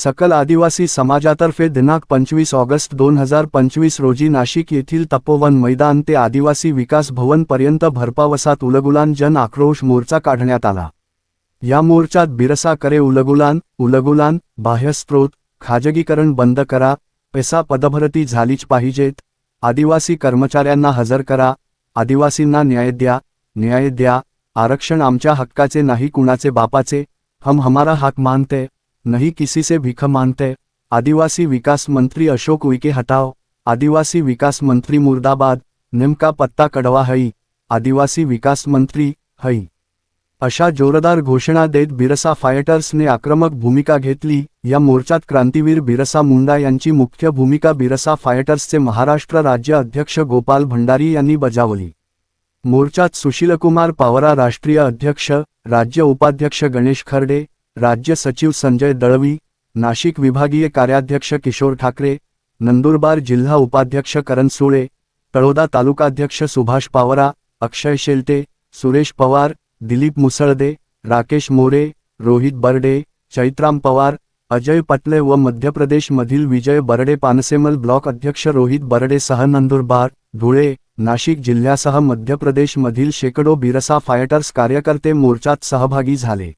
सकल आदिवासी समाजातर्फे दिनांक पंचवीस ऑगस्ट दोन हजार पंचवीस रोजी नाशिक येथील तपोवन मैदान ते आदिवासी विकास भवनपर्यंत भरपावसात उलगुलान जन आक्रोश मोर्चा काढण्यात आला. या मोर्चात बिरसा करे उलगुलान उलगुलान बाह्यस्त्रोत खाजगीकरण बंद करा पैसा पदभरती झालीच पाहिजेत आदिवासी कर्मचाऱ्यांना हजर करा आदिवासींना न्याय द्या न्याय द्या आरक्षण आमच्या हक्काचे नाही कुणाचे बापाचे हम हमारा हक मानते नहीं किसी से भीख मांगते। आदिवासी विकास मंत्री अशोक विके हटाओ। आदिवासी विकास मंत्री मुर्दाबाद। नेमका पत्ता कडवा हई आदिवासी विकास मंत्री हई अशा जोरदार घोषणा देत बिरसा फायटर्सने आक्रमक भूमिका घेतली या मोर्चात क्रांतीवीर बिरसा मुंडा यांची मुख्य भूमिका बिरसा फायटर्सचे महाराष्ट्र राज्य अध्यक्ष गोपाल भंडारी यांनी बजावली. मोर्चात सुशीलकुमार पावरा राष्ट्रीय अध्यक्ष राज्य उपाध्यक्ष गणेश खर्डे राज्य सचिव संजय दळवी नाशिक विभागीय कार्याध्यक्ष किशोर ठाकरे नंदुरबार जिल्हा उपाध्यक्ष करण सुळे तळोदा तालुकाध्यक्ष सुभाष पावरा अक्षय शेलटे सुरेश पवार दिलीप मुसळदे राकेश मोरे रोहित बर्डे चैत्राम पवार अजय पटले व मध्य प्रदेशमधील विजय बर्डे पानसेमल ब्लॉक अध्यक्ष रोहित बर्डेसह नंदुरबार धुळे नाशिक जिल्ह्यासह मध्य प्रदेशमधील शेकडो बिरसा फायटर्स कार्यकर्ते मोर्चात सहभागी झाले.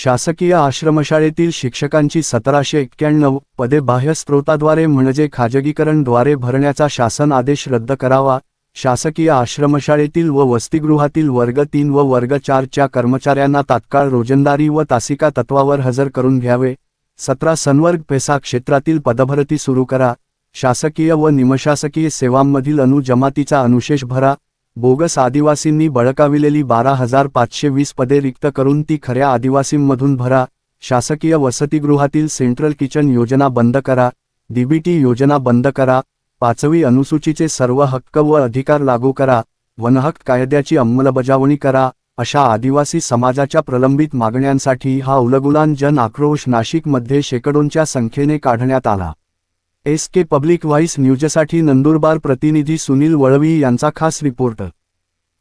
शासकीय आश्रमशाळेतील शिक्षकांची सतराशे एक्क्याण्णव पदे बाह्य स्रोताद्वारे म्हणजे खाजगीकरणद्वारे भरण्याचा शासन आदेश रद्द करावा. शासकीय आश्रमशाळेतील व वसतिगृहातील वर्ग तीन व वर्ग चारच्या कर्मचाऱ्यांना तात्काळ रोजंदारी व तासिका तत्वावर हजर करून घ्यावे. सतरा संवर्ग पेसा क्षेत्रातील पदभरती सुरू करा. शासकीय व निमशासकीय सेवांमधील अनुजमातीचा अनुशेष भरा. बोगस आदिवासींनी बळकाविलेली बारा हजार पाचशे वीस पदे रिक्त करून ती खऱ्या आदिवासींमधून भरा. शासकीय वसतिगृहातील सेंट्रल किचन योजना बंद करा. डीबीटी योजना बंद करा. पाचवी अनुसूचीचे सर्व हक्क व अधिकार लागू करा. वनहक्क कायद्याची अंमलबजावणी करा. अशा आदिवासी समाजाच्या प्रलंबित मागण्यांसाठी हा उलगुलान जन आक्रोश नाशिकमध्ये शेकडोंच्या संख्येने काढण्यात आला. एस के पब्लिक व्हाईस न्यूजसाठी नंदुरबार प्रतिनिधी सुनील वळवी यांचा खास रिपोर्ट.